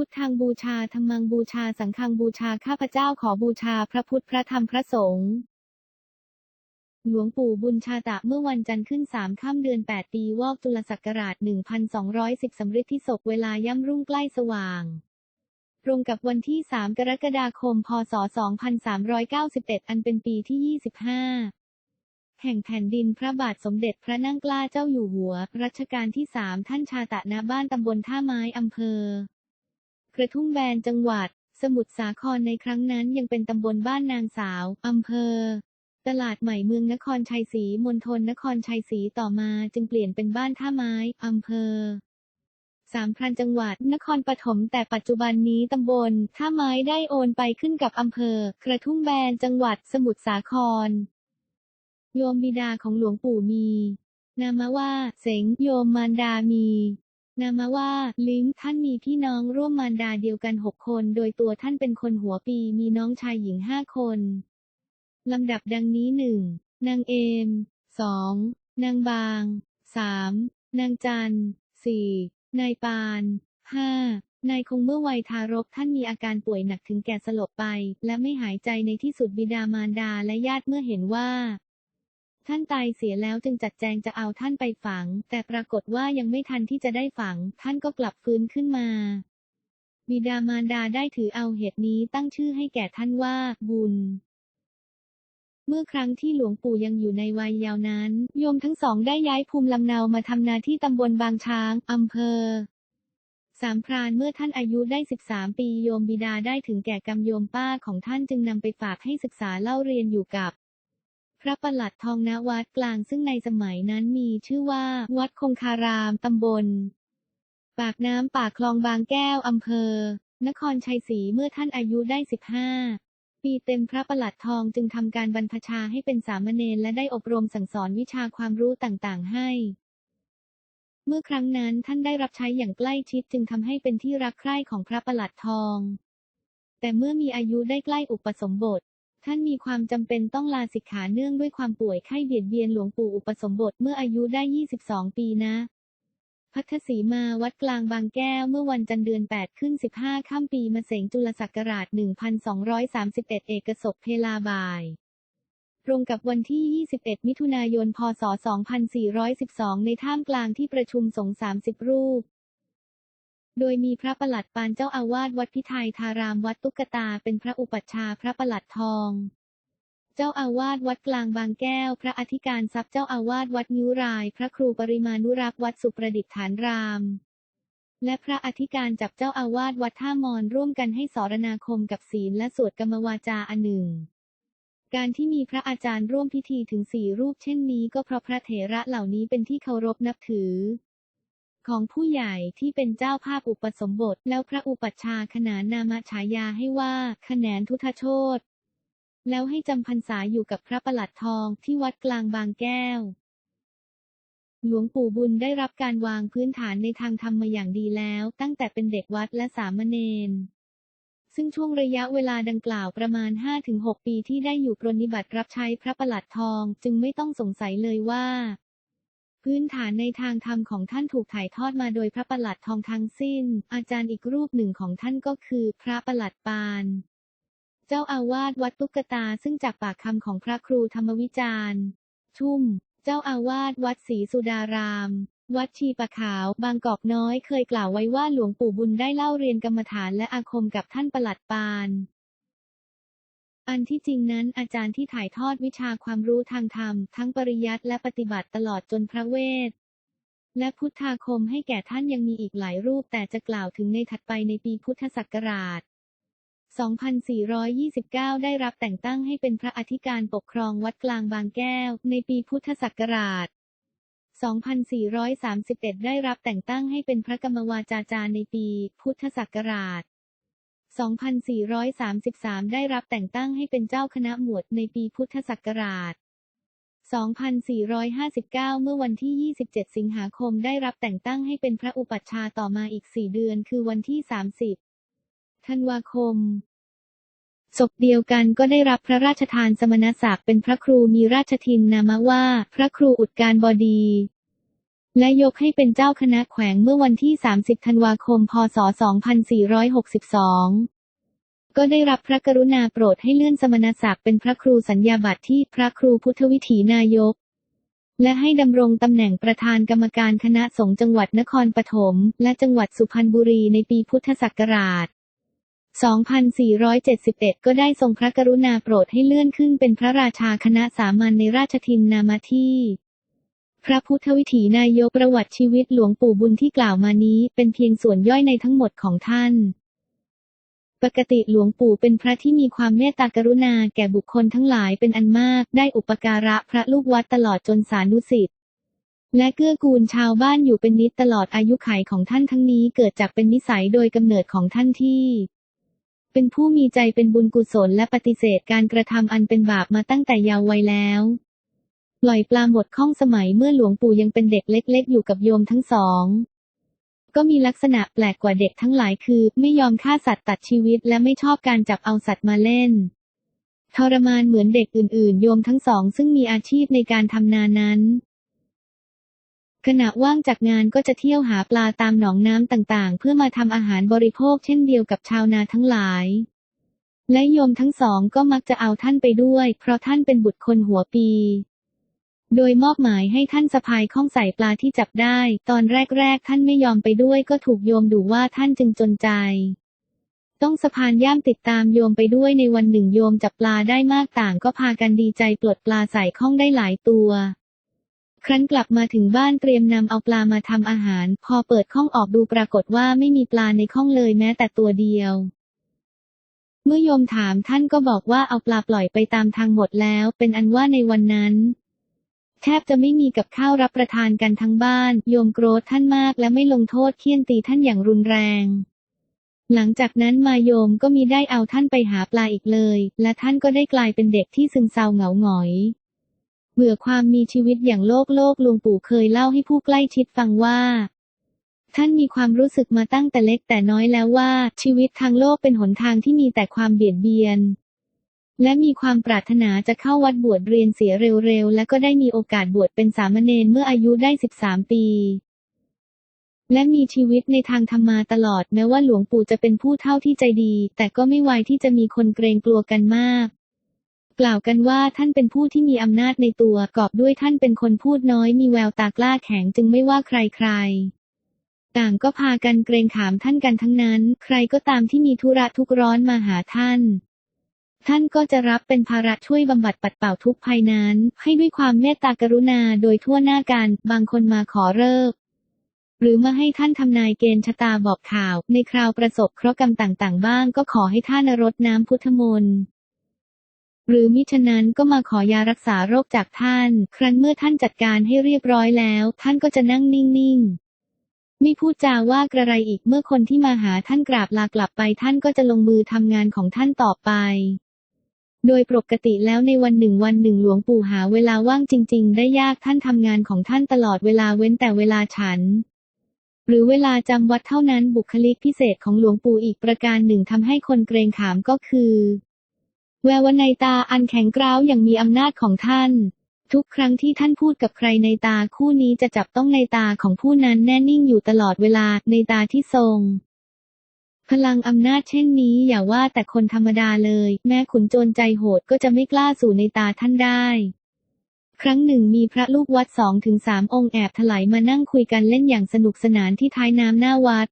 พุทธังบูชาธรรมังบูชาสังฆังบูชาข้าพเจ้าขอบูชาพระพุทธพระธรรมพระสงฆ์หลวงปู่บุญชาตะเมื่อวันจันทร์ขึ้นสามค่ำเดือนแปดปีวอกจุลศักราช1210สำริดที่ศกเวลาย่ำรุ่งใกล้สว่างตรงกับวันที่ 3 กรกฎาคม พศ 2391 อันเป็นปีที่ 25 แห่งแผ่นดินพระบาทสมเด็จพระนั่งเกล้าเจ้าอยู่หัว รัชกาลที่ 3 ท่านชาตะณบ้านตำบลท่าไม้อำเภอ กระทุ่มแบนจังหวัด สมุทรสาครในครั้งนั้นยังเป็นตำบลบ้านนางสาว อำเภอ ตลาดใหม่เมืองนครชัยศรีมณฑลนครชัยศรีต่อมาจึงเปลี่ยนเป็นบ้านท่าไม้ อำเภอสามพรานจังหวัด นครปฐมแต่ปัจจุบันนี้ตำบลท่าไม้ได้โอนไปขึ้นกับอำเภอ กระทุ่มแบนจังหวัดสมุทรสาคร โยมบิดาของหลวงปู่มี นามว่า เสงโยมมารดามี นามว่า ลิมท่านมีพี่น้องร่วมมารดาเดียวกันหกคน โดยตัวท่านเป็นคนหัวปีมีน้องชายหญิงห้าคนลำดับดังนี้หนึ่งนางเอมสองนางบางสามนางจันสี่นายปานห้านายคงเมื่อวัยทารกท่านมีอาการป่วยหนักถึงแก่สลบไป และไม่หายใจในที่สุดบิดามารดาและญาติเมื่อเห็นว่า ท่านตายเสียแล้วจึงจัดแจงจะเอาท่านไปฝัง แต่ปรากฏว่ายังไม่ทันที่จะได้ฝัง ท่านก็กลับฟื้นขึ้นมาบิดามารดาได้ถือเอาเหตุนี้ตั้งชื่อให้แก่ท่านว่า บุญ เมื่อครั้งที่หลวงปู่ยังอยู่ในวัยยาวนั้น โยมทั้งสองได้ย้ายภูมิลำเนามาทำนาที่ตำบลบางช้างอำเภอ สามพรานเมื่อท่านอายุได้ 13 ปีโยมบิดาได้ถึงแก่กรรมโยมป้าของท่านจึงนำไปฝากให้ศึกษาเล่าเรียนอยู่กับ พระประหลัดทองณวัดกลางซึ่งในสมัยนั้นมีชื่อว่า วัดคงคาราม ตำบล ปากน้ำปากคลองบางแก้ว อำเภอ นครชัยศรีเมื่อท่านอายุได้ 15 ปีเต็มพระประหลัดทองจึงทำการบรรพชาให้เป็นสามเณรและได้อบรมสั่งสอนวิชาความรู้ต่างๆ ให้ เมื่อครั้งนั้นท่านได้รับใช้อย่างใกล้ชิดจึงทำให้เป็นที่รักใคร่ของพระประหลัดทอง แต่เมื่อมีอายุได้ใกล้อุปสมบท ท่านมีความจำเป็นต้องลาสิกขาเนื่องด้วยความป่วยไข้เบียดเบียนหลวงปู่อุปสมบทเมื่ออายุได้ 22 ปีนะ พัทธสีมาวัดกลางบางแก้วเมื่อวันจันทร์เดือน 8 ขึ้น 15ค่ำปีมะเสงจุลศักราช 1231 เอกศพเพลาบ่าย ตรงกับวันที่ 21 มิถุนายน พศ 2412 ในท่ามกลางที่ประชุมสงฆ์30 รูป โดยมีพระประหลัดปานเจ้าอาวาสวัดพิไทยทารามวัดตุ๊กตาเป็นพระอุปัชฌาย์พระประหลัดทอง เจ้าอาวาสวัดกลางบางแก้ว พระอธิการทรัพย์เจ้าอาวาสวัดนิ้วราย พระครูปริมานุรักษ์วัดสุประดิษฐานราม และพระอธิการจับเจ้าอาวาสวัดท่ามอนร่วมกันให้สรนาคมกับศีลและสวดกรรมวาจาอันหนึ่งการที่มีพระอาจารย์ร่วมพิธีถึงสี่รูปเช่นนี้ก็เพราะพระเถระเหล่านี้เป็นที่เคารพนับถือ ของผู้ใหญ่ที่เป็นเจ้าภาพอุปสมบท แล้วพระอุปัชฌาย์ขนานนามฉายาให้ว่าขนานทุทโชตแล้วให้จำพรรษาอยู่กับพระประหลัดทองที่วัดกลางบางแก้ว หลวงปู่บุญได้รับการวางพื้นฐานในทางธรรมมาอย่างดีแล้ว ตั้งแต่เป็นเด็กวัดและสามเณรซึ่งช่วงระยะเวลาดังกล่าวประมาณ 5-6 ปีที่ได้อยู่ปรนิบัติรับใช้พระประหลัดทอง จึงไม่ต้องสงสัยเลยว่า พื้นฐานในทางธรรมของท่านถูกถ่ายทอดมาโดยพระประหลัดทองทั้งสิ้น อาจารย์อีกรูปหนึ่งของท่านก็คือพระประหลัดปาน เจ้าอาวาสวัดตุ๊กตาซึ่งจากปากคำของพระครูธรรมวิจารณ์ ชุ่ม เจ้าอาวาสวัดศรีสุดาราม วัดชีปะขาว บางกอกน้อยเคยกล่าวไว้ว่าหลวงปู่บุญได้เล่าเรียนกรรมฐานและอาคมกับท่านประหลัดปาน อันที่จริงนั้นอาจารย์ที่ถ่ายทอดวิชาความรู้ทางธรรม ทั้งปริยัติและปฏิบัติตลอดจนพระเวท และพุทธาคมให้แก่ท่านยังมีอีกหลายรูปแต่จะกล่าวถึงในถัดไปในปีพุทธศักราช 2429 ได้รับแต่งตั้งให้เป็นพระอธิการปกครองวัดกลางบางแก้ว ในปีพุทธศักราช 2431 ได้รับแต่งตั้งให้เป็นพระกรรมวาจาจารย์ในปี พุทธศักราช 2433 ได้รับแต่งตั้งให้เป็นเจ้าคณะหมวดในปีพุทธศักราช 2459 เมื่อวันที่ 27 สิงหาคมได้รับแต่งตั้งให้เป็นพระอุปัชฌาย์ต่อมาอีก 4 เดือนคือวันที่ 30 ธันวาคมศพเดียวกันก็ได้รับพระราชทานสมณศักดิ์เป็นพระครูมีราชทินนามว่า พระครูอุดการบดี และยกให้เป็นเจ้าคณะแขวงเมื่อวันที่ 30 ธันวาคม พศ 2462ก็ได้รับพระกรุณาโปรดให้เลื่อนสมณศักดิ์เป็นพระครูสัญญาบัตรที่พระครูพุทธวิถีนายก และให้ดำรงตำแหน่งประธานกรรมการคณะสงฆ์จังหวัดนครปฐมและจังหวัดสุพรรณบุรีในปีพุทธศักราช 2471 ก็ได้ทรงพระกรุณาโปรดให้เลื่อนขึ้นเป็นพระราชาคณะสามัญในราชทินนามาที่ พระพุทธวิถีนายกประวัติชีวิตหลวงปู่บุญที่กล่าวมานี้เป็นเพียงส่วนย่อยในทั้งหมดของท่าน ปกติหลวงปู่เป็นพระที่มีความเมตตากรุณาแก่บุคคลทั้งหลายเป็นอันมาก ได้อุปการะพระลูกวัดตลอดจนสานุสิทธิและเกื้อกูลชาวบ้านอยู่เป็นนิดตลอดอายุขัยของท่านทั้งนี้เกิดจากเป็นนิสัยโดยกำเนิดของท่านที่ เป็นผู้มีใจเป็นบุญกุศลและปฏิเสธการกระทำอันเป็นบาปมาตั้งแต่ยาววัยแล้ว ปล่อยปลาหมดข้องสมัยเมื่อหลวงปู่ยังเป็นเด็กเล็ก ๆ อยู่กับโยมทั้งสอง ก็มีลักษณะแปลกกว่าเด็กทั้งหลายคือ ไม่ยอมฆ่าสัตว์ตัดชีวิตและไม่ชอบการจับเอาสัตว์มาเล่น ทรมานเหมือนเด็กอื่น ๆ โยมทั้งสองซึ่งมีอาชีพในการทำนานั้นขณะว่างจากงานก็จะเที่ยวหาปลาตามหนองน้ำต่างๆ เพื่อมาทำอาหารบริโภคเช่นเดียวกับชาวนาทั้งหลาย และโยมทั้งสองก็มักจะเอาท่านไปด้วย เพราะท่านเป็นบุตรคนหัวปี โดยมอบหมายให้ท่านสะพายข้องใส่ปลาที่จับได้ ตอนแรก ๆ ท่านไม่ยอมไปด้วยก็ถูกโยมดูว่าท่านจึงจนใจ ต้องสะพานย่ามติดตามโยมไปด้วยในวันหนึ่งโยมจับปลาได้มากต่างก็พากันดีใจปลดปลาใส่ข้องได้หลายตัว ครั้นกลับมาถึงบ้านเตรียมนำเอาปลามาทำอาหาร พอเปิดข้องออกดูปรากฏว่าไม่มีปลาในข้องเลยแม้แต่ตัวเดียวเมื่อโยมถามท่านก็บอกว่าเอาปลาปล่อยไปตามทางหมดแล้ว เป็นอันว่าในวันนั้น แทบจะไม่มีกับข้าวรับประทานกันทั้งบ้าน โยมโกรธท่านมากและไม่ลงโทษเคี่ยนตีท่านอย่างรุนแรง หลังจากนั้นมาโยมก็มีได้เอาท่านไปหาปลาอีกเลย และท่านก็ได้กลายเป็นเด็กที่ซึมเศร้าเหงาหงอย เบื่อความมีชีวิตอย่างโลกโลกหลวงปู่เคยเล่าให้ผู้ใกล้ชิดฟังว่า ท่านมีความรู้สึกมาตั้งแต่เล็กแต่น้อยแล้วว่า ชีวิตทางโลกเป็นหนทางที่มีแต่ความเบียดเบียน และมีความปรารถนาจะเข้าวัดบวชเรียนเสียเร็วๆ และก็ได้มีโอกาสบวชเป็นสามเณรเมื่ออายุได้ 13 ปี และมีชีวิตในทางธรรมาตลอดแม้ว่าหลวงปู่จะเป็นผู้เท่าที่ใจดี แต่ก็ไม่ไวที่จะมีคนเกรงกลัวกันมาก กล่าวกันว่าท่านเป็นผู้ที่มีอำนาจในตัวกอบด้วยท่านเป็นคนพูดน้อยมีแววตากล้าแข็งจึงไม่ว่าใครๆต่างก็พากันเกรงขามท่านกันทั้งนั้น ใครก็ตามที่มีธุระทุกร้อนมาหาท่าน ท่านก็จะรับเป็นภาระช่วยบำบัดปัดเป่าทุกภัยนั้น ให้ด้วยความเมตตากรุณาโดยทั่วหน้ากัน บางคนมาขอเลิกหรือมาให้ท่านทำนายเกณฑ์ชะตาบอกข่าว ในคราวประสบเคราะห์กรรมต่างๆ บ้างก็ขอให้ท่านรดน้ำพุทธมนต์หรือมิฉะนั้นก็มาขอยารักษาโรคจากท่าน ครั้นเมื่อท่านจัดการให้เรียบร้อยแล้ว ท่านก็จะนั่งนิ่งๆไม่พูดจาว่ากระไรอีกเมื่อคนที่มาหาท่านกราบลากลับไปท่านก็จะลงมือทำงานของท่านต่อไป โดยปกติแล้วในวันหนึ่งวันหนึ่งหลวงปู่หาเวลาว่างจริง ๆ ได้ยากท่านทำงานของท่านตลอดเวลาเว้นแต่เวลาฉัน หรือเวลาจำวัดเท่านั้นบุคลิกพิเศษของหลวงปู่อีกประการหนึ่งทำให้คนเกรงขามก็คือ แววในตาอันแข็งกร้าวอย่างมีอำนาจของท่าน ทุกครั้งที่ท่านพูดกับใครในตาคู่นี้จะจับต้องในตาของผู้นั้นแน่นิ่งอยู่ตลอดเวลาในตาที่ทรง พลังอำนาจเช่นนี้อย่าว่าแต่คนธรรมดาเลย แม้ขุนโจรใจโหดก็จะไม่กล้าสู่ในตาท่านได้ ครั้งหนึ่งมีพระลูกวัดสองถึงสามองค์แอบถลายมานั่งคุยกันเล่นอย่างสนุกสนานที่ท้ายน้ำหน้าวัด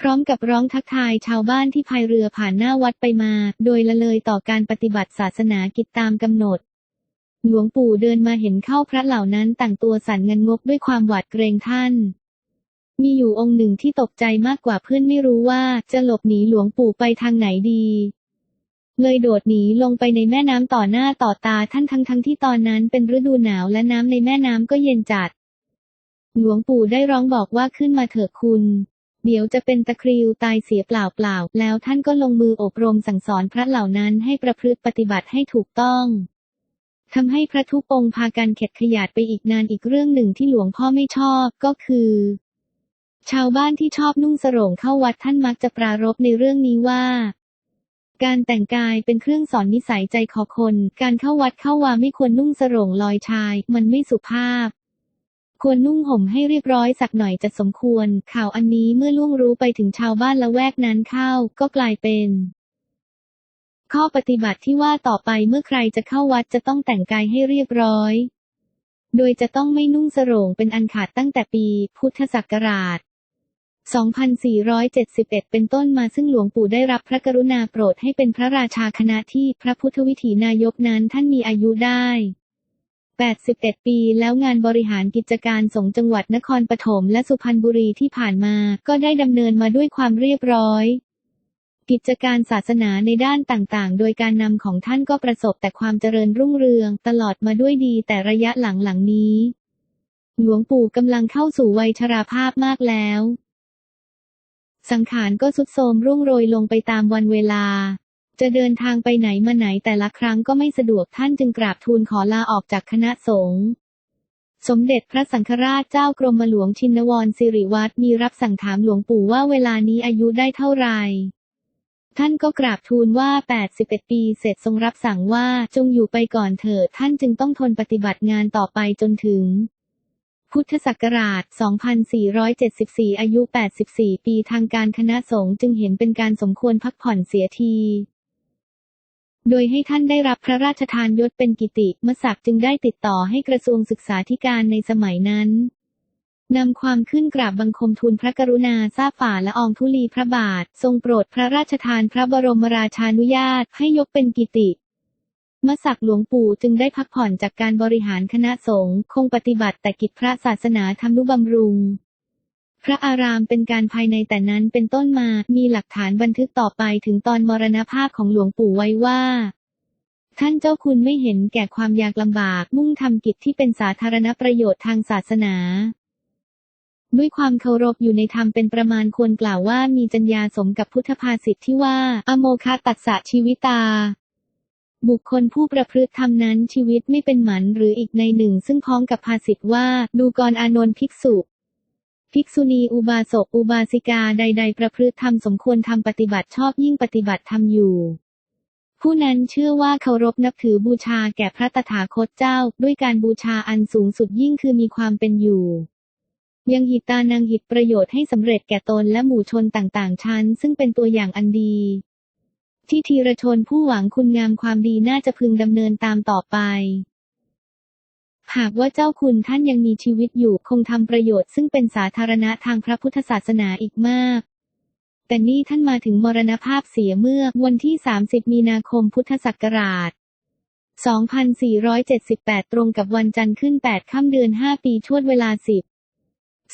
พร้อมกับร้องทักทายชาวบ้านที่พายเรือผ่านหน้าวัดไปมา โดยละเลยต่อการปฏิบัติศาสนากิจตามกำหนด หลวงปู่เดินมาเห็นเข้าพระเหล่านั้นต่างตัวสั่นเงันงกด้วยความหวาดเกรงท่าน มีอยู่องค์หนึ่งที่ตกใจมากกว่าเพื่อนไม่รู้ว่าจะหลบหนีหลวงปู่ไปทางไหนดีเลยโดดหนีลงไปในแม่น้ำต่อหน้าต่อตาท่านทั้งทั้งที่ตอนนั้นเป็นฤดูหนาวและน้ำในแม่น้ำก็เย็นจัด หลวงปู่ได้ร้องบอกว่าขึ้นมาเถอะคุณ เดี๋ยวจะเป็นตะคริวตายเสียเปล่าเปล่า แล้วท่านก็ลงมืออบรมสั่งสอนพระเหล่านั้นให้ประพฤติปฏิบัติให้ถูกต้องทำให้พระทุกองค์พากันเข็ดขยาดไปอีกนานอีกเรื่องหนึ่งที่หลวงพ่อไม่ชอบก็คือ ชาวบ้านที่ชอบนุ่งสรงเข้าวัดท่านมักจะปรารภในเรื่องนี้ว่า การแต่งกายเป็นเครื่องสอนนิสัยใจคอคน การเข้าวัดเข้าวาไม่ควรนุ่งสรงลอยชาย มันไม่สุภาพ ควรนุ่งห่มให้เรียบร้อยสักหน่อยจะสมควร ข่าวอันนี้เมื่อล่วงรู้ไปถึงชาวบ้านละแวกนั้นเข้า ก็กลายเป็น ข้อปฏิบัติที่ว่าต่อไปเมื่อใครจะเข้าวัดจะต้องแต่งกายให้เรียบร้อย โดยจะต้องไม่นุ่งสรงเป็นอันขาดตั้งแต่ปี พุทธศักราช 2471 เป็นต้นมาซึ่งหลวงปู่ได้รับพระกรุณาโปรดให้เป็นพระราชาคณะที่พระพุทธวิถีนายกนั้นท่านมีอายุได้ 81 ปีแล้วงานบริหารกิจการสงฆ์จังหวัดนครปฐมและสุพรรณบุรีที่ผ่านมาก็ได้ดำเนินมาด้วยความเรียบร้อย กิจการศาสนาในด้านต่างๆ โดยการนำของท่านก็ประสบแต่ความเจริญรุ่งเรือง ตลอดมาด้วยดีแต่ระยะหลังๆนี้ หลวงปู่กำลังเข้าสู่วัยชราภาพมากแล้ว สังขารก็สุดโทรมร่วงโรยลงไปตามวันเวลา จะเดินทางไปไหนมาไหนแต่ละครั้งก็ไม่สะดวกท่านจึงกราบทูลขอลาออกจากคณะสงฆ์สมเด็จพระสังฆราชเจ้ากรมหลวงชินวรสิริวัตรมีรับสั่งถามหลวงปู่ว่าเวลานี้อายุได้เท่าไหร่ท่านก็กราบทูลว่า 81 ปีเสร็จทรงรับสั่งว่าจงอยู่ไปก่อนเถิดท่านจึงต้องทนปฏิบัติงานต่อไปจนถึง พุทธศักราช 2474 อายุ 84 ปีทางการคณะสงฆ์จึงเห็นเป็นการสมควรพักผ่อนเสียที โดยให้ท่านได้รับพระราชทานยศเป็นกิติมศักดิ์จึงได้ติดต่อให้กระทรวงศึกษาธิการในสมัยนั้นนำความขึ้นกราบบังคมทูลพระกรุณาทราบฝ่าละอองธุลีพระบาท ทรงโปรดพระราชทานพระบรมราชานุญาตให้ยกเป็นกิติ มศักดิ์หลวงปู่จึงได้พักผ่อนจากการบริหารคณะสงฆ์คงปฏิบัติแต่กิจพระศาสนาธรรมนุบำรุง พระอารามเป็นการภายในแต่นั้นเป็นต้นมามีหลักฐานบันทึกต่อไปถึงตอนมรณภาพของหลวงปู่ไว้ว่าท่านเจ้าคุณไม่เห็นแก่ความยากลำบาก มุ่งทำกิจที่เป็นสาธารณประโยชน์ทางศาสนา ด้วยความเคารพอยู่ในธรรมเป็นประมาณควรกล่าวว่ามีจัญญาสมกับพุทธภาษิตที่ว่า อโมคาตัสสะชีวิตา บุคคลผู้ประพฤติธรรมนั้นชีวิตไม่เป็นหมันหรืออีกในหนึ่ง ซึ่งพ้องกับภาษิตว่า ดูกรอานนท์ภิกษุ ภิกษุณีอุบาสกอุบาสิกาใด ๆ ประพฤติธรรมสมควรทำปฏิบัติชอบยิ่งปฏิบัติธรรมอยู่ ผู้นั้นเชื่อว่าเคารพนับถือบูชาแก่พระตถาคตเจ้า ด้วยการบูชาอันสูงสุดยิ่งคือมีความเป็นอยู่ยังหิตานังหิตประโยชน์ให้สำเร็จแก่ตนและหมู่ชนต่างๆชั้น ซึ่งเป็นตัวอย่างอันดี ที่ทีรชนผู้หวังคุณงามความดีน่าจะพึงดำเนินตามต่อไป หากว่าเจ้าคุณท่านยังมีชีวิตอยู่คงทำประโยชน์ซึ่งเป็นสาธารณะทางพระพุทธศาสนาอีกมาก แต่นี่ท่านมาถึงมรณภาพเสียเมื่อวันที่ 30 มีนาคมพุทธศักราช 2478 ตรงกับวันจันทร์ขึ้น 8 ค่ำเดือน 5 ปีชวดเวลา 10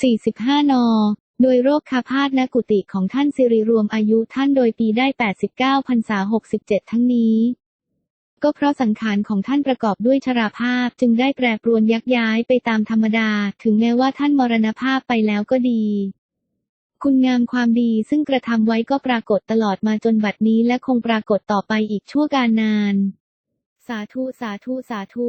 45 น โดยโรคคาพาธณกุฏิของท่านสิริรวมอายุท่านโดยปีได้ 89พรรษา67 ทั้งนี้ ก็เพราะสังขารของท่านประกอบด้วยชราภาพจึงได้แปรปรวนยักย้ายไปตามธรรมดา ถึงแม้ว่าท่านมรณภาพไปแล้วก็ดี คุณงามความดีซึ่งกระทำไว้ก็ปรากฏตลอดมาจนบัดนี้และคงปรากฏต่อไปอีกชั่วการนาน สาธุสาธุสาธุ